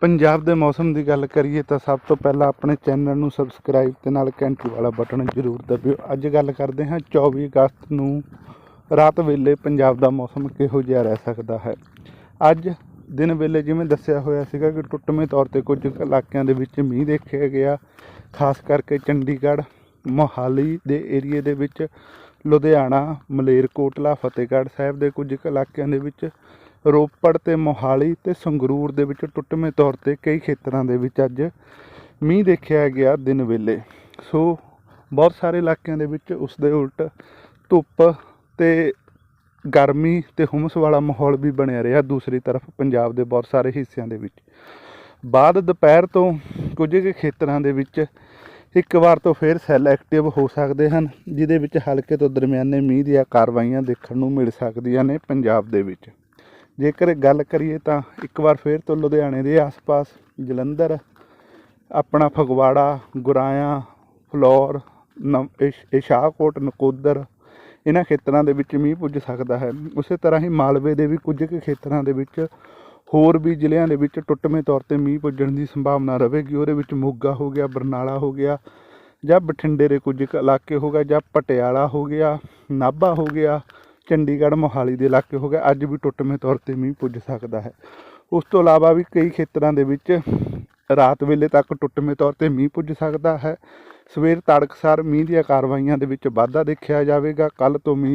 ਪੰਜਾਬ ਦੇ ਮੌਸਮ ਦੀ ਗੱਲ ਕਰੀਏ ਤਾਂ ਸਭ ਤੋਂ ਪਹਿਲਾਂ ਆਪਣੇ ਚੈਨਲ ਨੂੰ ਸਬਸਕ੍ਰਾਈਬ ਤੇ ਨਾਲ ਘੰਟੀ ਵਾਲਾ ਬਟਨ ਜ਼ਰੂਰ ਦਬਿਓ। ਅੱਜ ਗੱਲ ਕਰਦੇ ਹਾਂ 24 ਅਗਸਤ ਨੂੰ ਰਾਤ ਵੇਲੇ ਪੰਜਾਬ ਦਾ ਮੌਸਮ ਕਿਹੋ ਜਿਹਾ ਰਹਿ ਸਕਦਾ ਹੈ। ਅੱਜ ਦਿਨ ਵੇਲੇ ਜਿਵੇਂ ਦੱਸਿਆ ਹੋਇਆ ਸੀਗਾ ਕਿ ਟੁੱਟਵੇਂ ਤੌਰ ਤੇ ਕੁਝ ਕੁ ਇਲਾਕਿਆਂ ਦੇ ਵਿੱਚ ਮੀਂਹ ਦੇਖਿਆ ਗਿਆ, ਖਾਸ ਕਰਕੇ ਚੰਡੀਗੜ੍ਹ, ਮੋਹਾਲੀ ਦੇ ਏਰੀਏ ਦੇ ਵਿੱਚ, ਲੁਧਿਆਣਾ, ਮਲੇਰਕੋਟਲਾ, ਫਤਿਹਗੜ੍ਹ ਸਾਹਿਬ ਦੇ ਕੁਝ ਕੁ ਇਲਾਕਿਆਂ ਦੇ ਵਿੱਚ ਰੋਪੜ ਤੇ ਮੋਹਾਲੀ ਤੇ ਸੰਗਰੂਰ ਦੇ ਵਿੱਚ ਟੁੱਟਵੇਂ ਤੌਰ ਤੇ ਕਈ ਖੇਤਰਾਂ ਦੇ ਵਿੱਚ ਅੱਜ ਮੀਂਹ ਦੇਖਿਆ ਗਿਆ ਦਿਨ ਵੇਲੇ। ਸੋ ਬਹੁਤ ਸਾਰੇ ਇਲਾਕਿਆਂ ਦੇ ਵਿੱਚ ਉਸ ਦੇ ਉਲਟ ਧੁੱਪ ਤੇ ਗਰਮੀ ਤੇ ਹੁਮਸ ਵਾਲਾ ਮਾਹੌਲ ਵੀ ਬਣਿਆ ਰਿਹਾ ਦੂਸਰੀ ਤਰਫ ਪੰਜਾਬ ਦੇ ਬਹੁਤ ਸਾਰੇ ਹਿੱਸਿਆਂ ਦੇ ਵਿੱਚ। ਬਾਅਦ ਦੁਪਹਿਰ ਤੋਂ ਕੁਝ ਕੁ ਖੇਤਰਾਂ ਦੇ ਵਿੱਚ ਇੱਕ ਵਾਰ ਤੋਂ ਫਿਰ ਸੈੱਲ ਐਕਟਿਵ ਹੋ ਸਕਦੇ ਹਨ, ਜਿਹਦੇ ਵਿੱਚ ਹਲਕੇ ਤੋਂ ਦਰਮਿਆਨੇ ਮੀਂਹ ਦੀਆਂ ਕਾਰਵਾਈਆਂ ਦੇਖਣ ਨੂੰ ਮਿਲ ਸਕਦੀਆਂ ਨੇ ਪੰਜਾਬ ਦੇ ਵਿੱਚ। ਜੇਕਰ ਗੱਲ ਕਰੀਏ ਤਾਂ ਇੱਕ ਵਾਰ ਫਿਰ ਤੋਂ ਲੁਧਿਆਣੇ ਦੇ ਆਸ-ਪਾਸ ਜਲੰਧਰ, ਆਪਣਾ ਫਗਵਾੜਾ ਗੁਰਾਇਆ ਫਲੌਰ ਨਮ ਇਸ਼- ਇਸ਼ਾਹਕੋਟ ਨਕੋਦਰ, ਇਹਨਾਂ ਖੇਤਰਾਂ ਦੇ ਵਿੱਚ ਮੀਂਹ ਪੁੱਜ ਸਕਦਾ ਹੈ। ਉਸੇ ਤਰ੍ਹਾਂ ਹੀ ਮਾਲਵੇ ਦੇ ਵੀ ਕੁਝ ਕੁ ਖੇਤਰਾਂ ਦੇ ਵਿੱਚ ਹੋਰ ਵੀ ਜ਼ਿਲ੍ਹਿਆਂ ਦੇ ਵਿੱਚ ਟੁੱਟਵੇਂ ਤੌਰ ਤੇ ਮੀਂਹ ਪੁੱਜਣ ਦੀ ਸੰਭਾਵਨਾ ਰਹੇਗੀ। ਉਹਦੇ ਵਿੱਚ ਮੋਗਾ ਹੋ ਗਿਆ, ਬਰਨਾਲਾ ਹੋ ਗਿਆ, ਜਾਂ ਬਠਿੰਡੇ ਦੇ ਕੁਝ ਕੁ ਇਲਾਕੇ ਹੋ ਗਏ, ਜਾਂ ਪਟਿਆਲਾ ਹੋ ਗਿਆ, ਨਾਭਾ ਹੋ ਗਿਆ ਚੰਡੀਗੜ੍ਹ ਮੋਹਾਲੀ ਦੇ ਇਲਾਕੇ ਹੋ ਗਏ ਅੱਜ ਵੀ ਟੁੱਟਵੇਂ ਤੌਰ ਤੇ ਮੀਂਹ ਪੁੱਜ ਸਕਦਾ ਹੈ। ਉਸ ਤੋਂ ਇਲਾਵਾ ਵੀ ਕਈ ਖੇਤਰਾਂ ਦੇ ਵਿੱਚ ਰਾਤ ਵੇਲੇ ਤੱਕ ਟੁੱਟਵੇਂ ਤੌਰ ਤੇ ਮੀਂਹ ਪੁੱਜ ਸਕਦਾ ਹੈ। ਸਵੇਰ ਤੜਕਸਾਰ ਮੀਂਹ ਦੀਆਂ ਕਾਰਵਾਈਆਂ ਦੇ ਵਿੱਚ ਵਾਧਾ ਦੇਖਿਆ ਜਾਵੇਗਾ। ਕੱਲ ਤੋਂ ਮੀਂਹ